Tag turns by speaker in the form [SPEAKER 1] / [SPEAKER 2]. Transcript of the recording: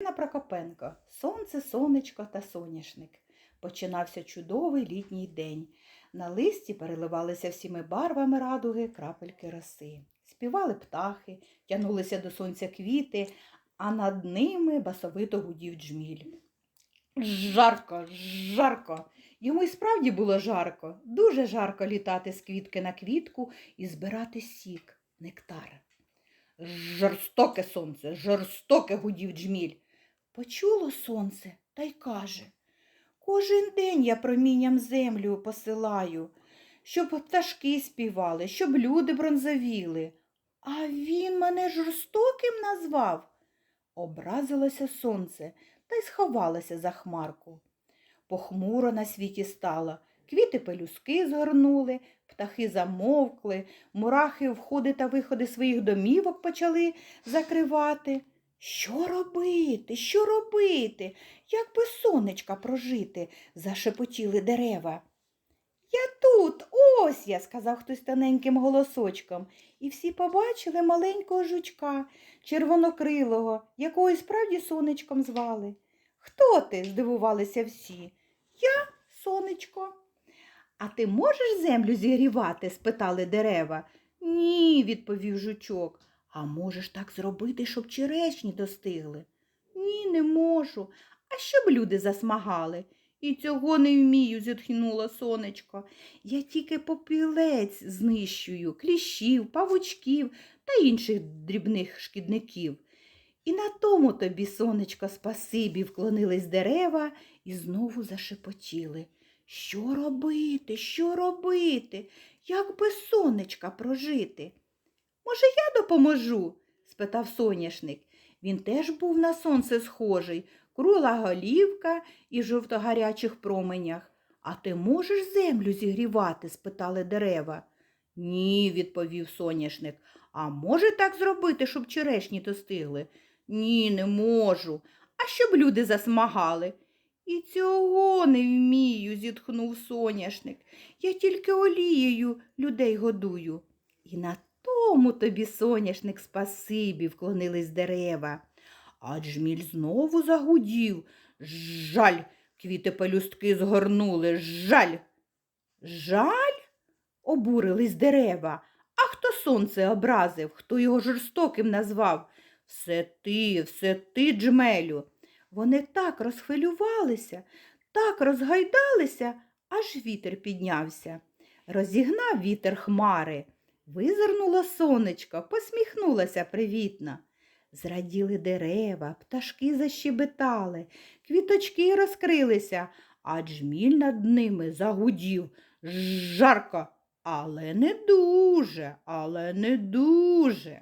[SPEAKER 1] Ірина Прокопенко, сонце, сонечко та соняшник. Починався чудовий літній день. На листі переливалися всіми барвами радуги крапельки роси. Співали птахи, тянулися до сонця квіти, а над ними басовито гудів джміль. Жарко, жарко. Йому й справді було жарко, дуже жарко літати з квітки на квітку і збирати сік, нектар. Жорстоке сонце, жорстоке гудів джміль. Почуло сонце та й каже Кожен день я промінням землю посилаю, щоб пташки співали, щоб люди бронзовіли. А він мене жорстоким назвав. Образилося сонце та й сховалося за хмарку. Похмуро на світі стало, квіти пелюски згорнули, птахи замовкли, мурахи входи та виходи своїх домівок почали закривати. Що робити? Що робити? Як би сонечка прожити? зашепотіли дерева. Я тут, ось я, сказав хтось тоненьким голосочком, і всі побачили маленького жучка, червонокрилого, якого і справді сонечком звали. Хто ти? здивувалися всі. Я сонечко. А ти можеш землю зігрівати? спитали дерева. Ні, відповів жучок. А можеш так зробити, щоб черешні достигли? Ні, не можу. А щоб люди засмагали? І цього не вмію, зітхнула сонечко. Я тільки попілець знищую, кліщів, павучків та інших дрібних шкідників. І на тому тобі, сонечко, спасибі, вклонились дерева і знову зашепотіли. Що робити, що робити? Як без сонечка прожити? Може, я допоможу? спитав соняшник. Він теж був на сонце схожий, кругла голівка і жовтогарячих променях. А ти можеш землю зігрівати? спитали дерева. Ні, відповів соняшник. А може так зробити, щоб черешні достигли? Ні, не можу. А щоб люди засмагали? І цього не вмію, зітхнув соняшник. Я тільки олією людей годую. І на тому тобі, соняшник, спасибі, вклонились дерева. А джміль знову загудів. Жаль, квіти пелюстки згорнули. Жаль. Жаль? обурились дерева. А хто сонце образив, хто його жорстоким назвав? Все ти, все ти, джмелю. Вони так розхвилювалися, так розгайдалися, аж вітер піднявся. Розігнав вітер хмари. Визирнуло сонечко, посміхнулася привітно. Зраділи дерева, пташки защебетали, квіточки розкрилися, а джміль над ними загудів. Жарко, але не дуже, але не дуже.